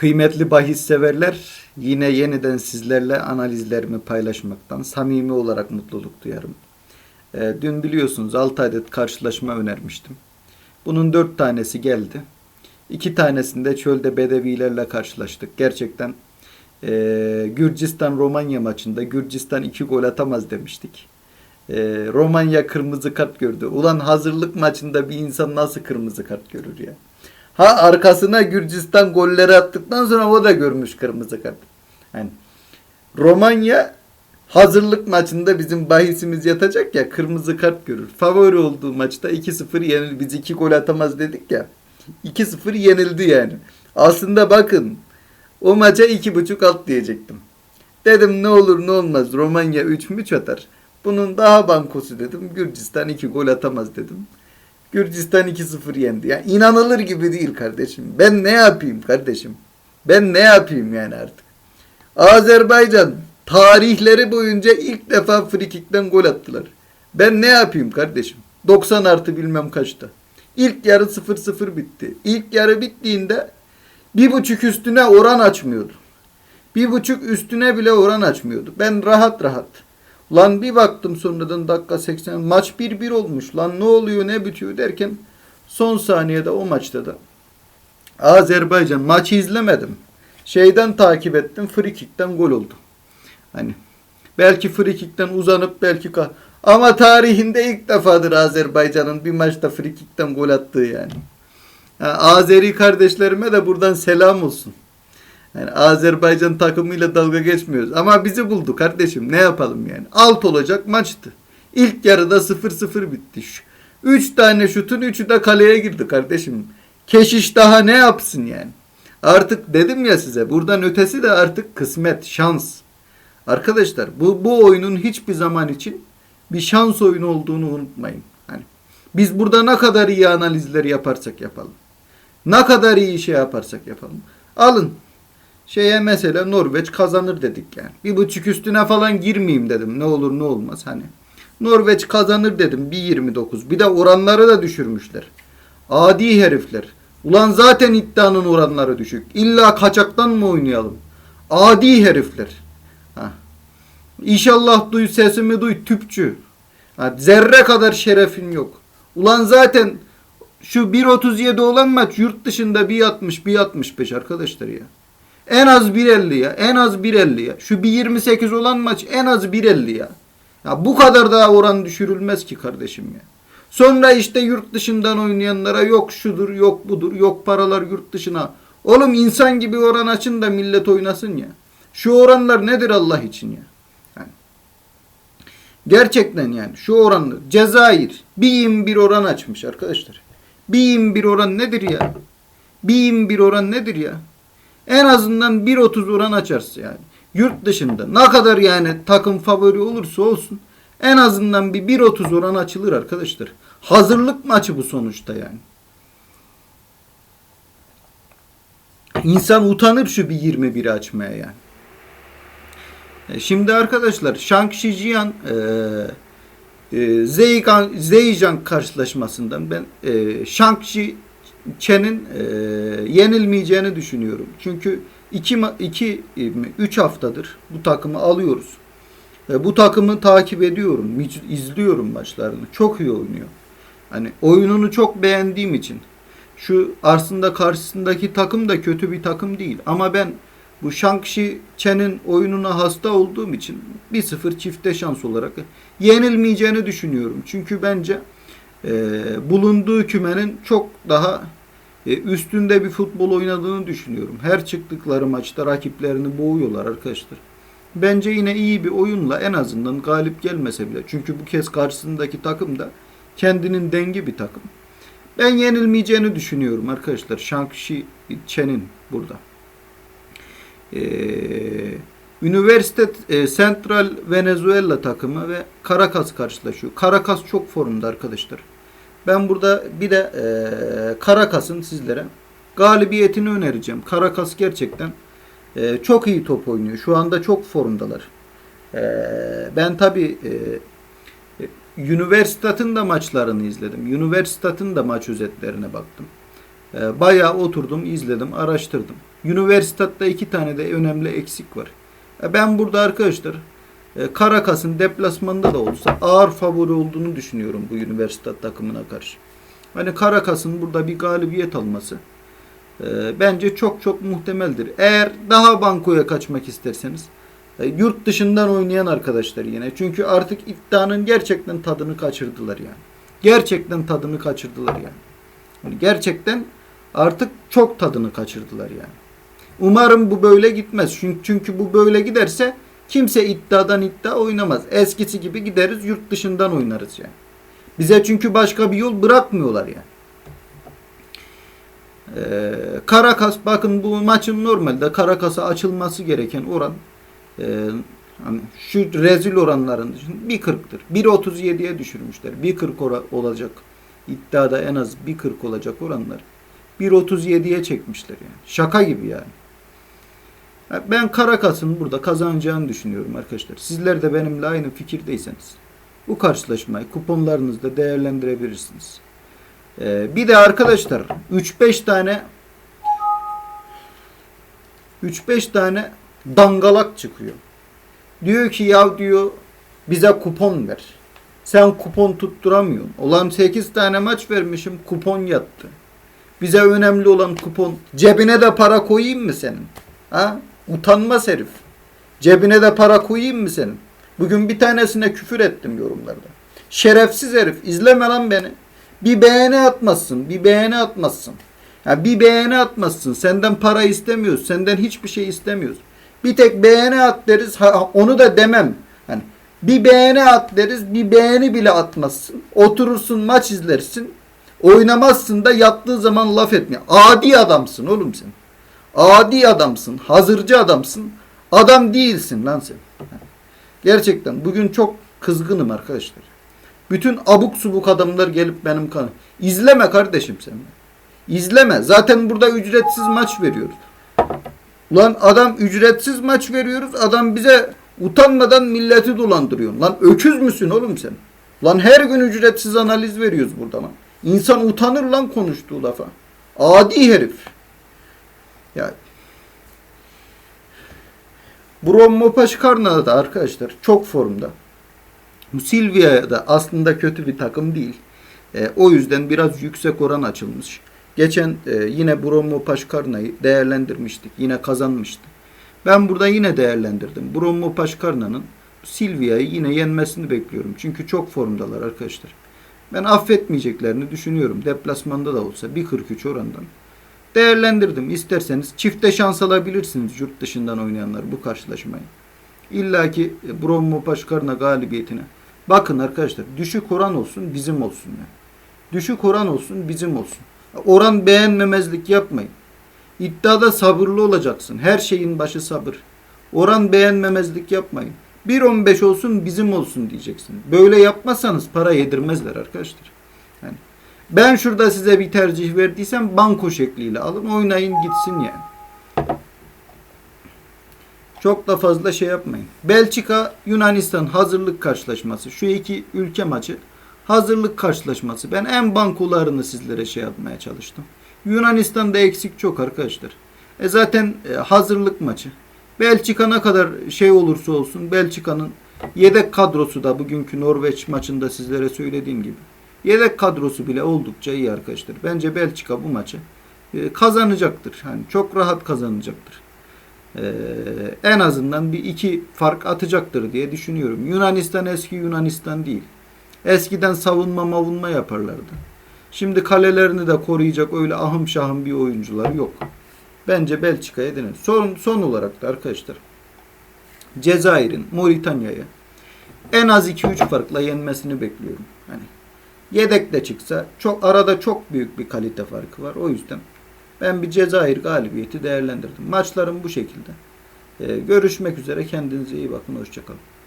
Kıymetli bahis severler, yine yeniden sizlerle analizlerimi paylaşmaktan samimi olarak mutluluk duyarım. Ee, dün biliyorsunuz 6 adet karşılaşma önermiştim. Bunun 4 tanesi geldi. 2 tanesinde çölde bedevilerle karşılaştık. Gerçekten e, Gürcistan-Romanya maçında Gürcistan 2 gol atamaz demiştik. E, Romanya kırmızı kart gördü. Ulan hazırlık maçında bir insan nasıl kırmızı kart görür ya? Ha arkasına Gürcistan golleri attıktan sonra o da görmüş kırmızı kart. Yani Romanya hazırlık maçında bizim bahisimiz yatacak ya kırmızı kart görür. Favori olduğu maçta 2-0 yenil biz 2 gol atamaz dedik ya. 2-0 yenildi yani. Aslında bakın o maça 2.5 alt diyecektim. Dedim ne olur ne olmaz Romanya 3 müç atar. Bunun daha bankosu dedim. Gürcistan 2 gol atamaz dedim. Gürcistan 2-0 yendi. Yani inanılır gibi değil kardeşim. Ben ne yapayım kardeşim? Ben ne yapayım yani artık? Azerbaycan tarihleri boyunca ilk defa frikikten gol attılar. Ben ne yapayım kardeşim? 90 artı bilmem kaçta. İlk yarı 0-0 bitti. İlk yarı bittiğinde bir buçuk üstüne oran açmıyordu. Bir buçuk üstüne bile oran açmıyordu. Ben rahat rahat. Lan bir baktım sonradan dakika 80 maç 1-1 olmuş. Lan ne oluyor ne bitiyor derken son saniyede o maçta da Azerbaycan maçı izlemedim. Şeyden takip ettim. Free gol oldu. Hani belki free uzanıp belki ama tarihinde ilk defadır Azerbaycan'ın bir maçta free gol attığı yani. Ha, Azeri kardeşlerime de buradan selam olsun. Yani Azerbaycan takımıyla dalga geçmiyoruz. Ama bizi buldu kardeşim. Ne yapalım yani? Alt olacak maçtı. İlk yarıda 0-0 bitti. Şu- Üç tane şutun üçü de kaleye girdi kardeşim. Keşiş daha ne yapsın yani? Artık dedim ya size buradan ötesi de artık kısmet, şans. Arkadaşlar bu, bu oyunun hiçbir zaman için bir şans oyunu olduğunu unutmayın. Hani biz burada ne kadar iyi analizler yaparsak yapalım. Ne kadar iyi şey yaparsak yapalım. Alın şeye mesela Norveç kazanır dedik yani. Bir buçuk üstüne falan girmeyeyim dedim. Ne olur ne olmaz hani. Norveç kazanır dedim. Bir 29. Bir de oranları da düşürmüşler. Adi herifler. Ulan zaten iddianın oranları düşük. İlla kaçaktan mı oynayalım? Adi herifler. Ha. İnşallah duy sesimi duy tüpçü. Ha, zerre kadar şerefin yok. Ulan zaten şu 1.37 olan maç yurt dışında 1.60 1.65 arkadaşlar ya. En az 1.50 ya. En az 1.50 ya. Şu 1.28 olan maç en az 1.50 ya. Ya bu kadar daha oran düşürülmez ki kardeşim ya. Sonra işte yurt dışından oynayanlara yok şudur yok budur yok paralar yurt dışına. Oğlum insan gibi oran açın da millet oynasın ya. Şu oranlar nedir Allah için ya? Yani gerçekten yani şu oranlar. Cezayir bir bir oran açmış arkadaşlar. Bir bir oran nedir ya? Bir bir oran nedir ya? En azından 1.30 oran açarsın yani. Yurt dışında ne kadar yani takım favori olursa olsun en azından bir 1.30 oran açılır arkadaşlar. Hazırlık maçı bu sonuçta yani. İnsan utanır şu bir 21'i açmaya yani. E, Şimdi arkadaşlar Shang-Chi Jian e, e, Zeyjan karşılaşmasından ben e, Shang-Chi Chen'in e, yenilmeyeceğini düşünüyorum. Çünkü 2 2 3 haftadır bu takımı alıyoruz. E, bu takımı takip ediyorum, izliyorum maçlarını. Çok iyi oynuyor. Hani oyununu çok beğendiğim için şu aslında karşısındaki takım da kötü bir takım değil ama ben bu Shang-Chi Chen'in oyununa hasta olduğum için 1-0 çifte şans olarak yenilmeyeceğini düşünüyorum. Çünkü bence e, bulunduğu kümenin çok daha e, üstünde bir futbol oynadığını düşünüyorum. Her çıktıkları maçta rakiplerini boğuyorlar arkadaşlar. Bence yine iyi bir oyunla en azından galip gelmese bile. Çünkü bu kez karşısındaki takım da kendinin dengi bir takım. Ben yenilmeyeceğini düşünüyorum arkadaşlar. Shang-Chi Chen'in burada. Ee, Üniversite e, Central Venezuela takımı ve Caracas karşılaşıyor. Caracas çok formda arkadaşlar. Ben burada bir de e, Caracas'ın sizlere galibiyetini önereceğim. Caracas gerçekten e, çok iyi top oynuyor. Şu anda çok formdalar. E, ben tabi e, Universitat'ın da maçlarını izledim. Universitat'ın da maç özetlerine baktım. E, bayağı oturdum, izledim, araştırdım. Üniversitede iki tane de önemli eksik var. E, ben burada arkadaşlar e, Karakas'ın deplasmanda da olsa ağır favori olduğunu düşünüyorum bu üniversite takımına karşı. Hani Karakas'ın burada bir galibiyet alması e, bence çok çok muhtemeldir. Eğer daha bankoya kaçmak isterseniz e, yurt dışından oynayan arkadaşlar yine. Çünkü artık iddianın gerçekten tadını kaçırdılar yani. Gerçekten tadını kaçırdılar yani. Yani gerçekten artık çok tadını kaçırdılar yani. Umarım bu böyle gitmez. Çünkü, çünkü bu böyle giderse kimse iddiadan iddia oynamaz. Eskisi gibi gideriz yurt dışından oynarız yani. Bize çünkü başka bir yol bırakmıyorlar yani. Ee, Karakas bakın bu maçın normalde Karakas'a açılması gereken oran e, hani şu rezil oranların dışında 1.40'tır. 1.37'ye düşürmüşler. 1.40 ora- olacak. İddiada en az 1.40 olacak oranlar. 1.37'ye çekmişler yani. Şaka gibi yani. Ben Karakas'ın burada kazanacağını düşünüyorum arkadaşlar. Sizler de benimle aynı fikirdeyseniz bu karşılaşmayı kuponlarınızda değerlendirebilirsiniz. Ee, bir de arkadaşlar 3-5 tane 3-5 tane dangalak çıkıyor. Diyor ki ya diyor bize kupon ver. Sen kupon tutturamıyorsun. Olan 8 tane maç vermişim kupon yattı. Bize önemli olan kupon. Cebine de para koyayım mı senin? Ha? Utanmaz herif. Cebine de para koyayım mı senin? Bugün bir tanesine küfür ettim yorumlarda. Şerefsiz herif. izleme lan beni. Bir beğeni atmazsın. Bir beğeni atmazsın. Ya bir beğeni atmazsın. Senden para istemiyoruz. Senden hiçbir şey istemiyoruz. Bir tek beğeni at deriz. Ha, onu da demem. Hani bir beğeni at deriz. Bir beğeni bile atmazsın. Oturursun maç izlersin. Oynamazsın da yattığı zaman laf etmiyor. Adi adamsın oğlum sen. Adi adamsın. Hazırcı adamsın. Adam değilsin lan sen. Gerçekten bugün çok kızgınım arkadaşlar. Bütün abuk subuk adamlar gelip benim kanım. İzleme kardeşim sen. İzleme. Zaten burada ücretsiz maç veriyoruz. Ulan adam ücretsiz maç veriyoruz. Adam bize utanmadan milleti dolandırıyor. Lan öküz müsün oğlum sen? Lan her gün ücretsiz analiz veriyoruz burada lan. İnsan utanır lan konuştuğu lafa. Adi herif. Ya Brommo Paşkarna da arkadaşlar çok formda. Bu Silvia da aslında kötü bir takım değil. E, o yüzden biraz yüksek oran açılmış. Geçen e, yine Brommo Paşkarna'yı değerlendirmiştik. Yine kazanmıştı. Ben burada yine değerlendirdim. Brommo Paşkarna'nın Silvia'yı yine yenmesini bekliyorum. Çünkü çok formdalar arkadaşlar. Ben affetmeyeceklerini düşünüyorum. Deplasmanda da olsa 1.43 orandan. Değerlendirdim. İsterseniz çifte şans alabilirsiniz yurt dışından oynayanlar bu karşılaşmayı. İlla ki Brommo Paşkarna galibiyetine. Bakın arkadaşlar düşük oran olsun bizim olsun. Yani. Düşük oran olsun bizim olsun. Oran beğenmemezlik yapmayın. İddiada sabırlı olacaksın. Her şeyin başı sabır. Oran beğenmemezlik yapmayın. 1.15 olsun bizim olsun diyeceksin. Böyle yapmazsanız para yedirmezler arkadaşlar. Yani ben şurada size bir tercih verdiysem banko şekliyle alın oynayın gitsin yani. Çok da fazla şey yapmayın. Belçika Yunanistan hazırlık karşılaşması. Şu iki ülke maçı hazırlık karşılaşması. Ben en bankolarını sizlere şey yapmaya çalıştım. Yunanistan'da eksik çok arkadaşlar. E zaten e, hazırlık maçı. Belçika ne kadar şey olursa olsun Belçika'nın yedek kadrosu da bugünkü Norveç maçında sizlere söylediğim gibi. Yedek kadrosu bile oldukça iyi arkadaşlar. Bence Belçika bu maçı e, kazanacaktır. Yani çok rahat kazanacaktır. Ee, en azından bir iki fark atacaktır diye düşünüyorum. Yunanistan eski Yunanistan değil. Eskiden savunma mavunma yaparlardı. Şimdi kalelerini de koruyacak öyle ahım şahım bir oyuncular yok. Bence Belçika'ya denir. Son, son olarak da arkadaşlar Cezayir'in Moritanya'ya en az 2-3 farkla yenmesini bekliyorum. Hani yedek de çıksa çok arada çok büyük bir kalite farkı var. O yüzden ben bir Cezayir galibiyeti değerlendirdim. Maçlarım bu şekilde. Ee, görüşmek üzere. Kendinize iyi bakın. Hoşçakalın.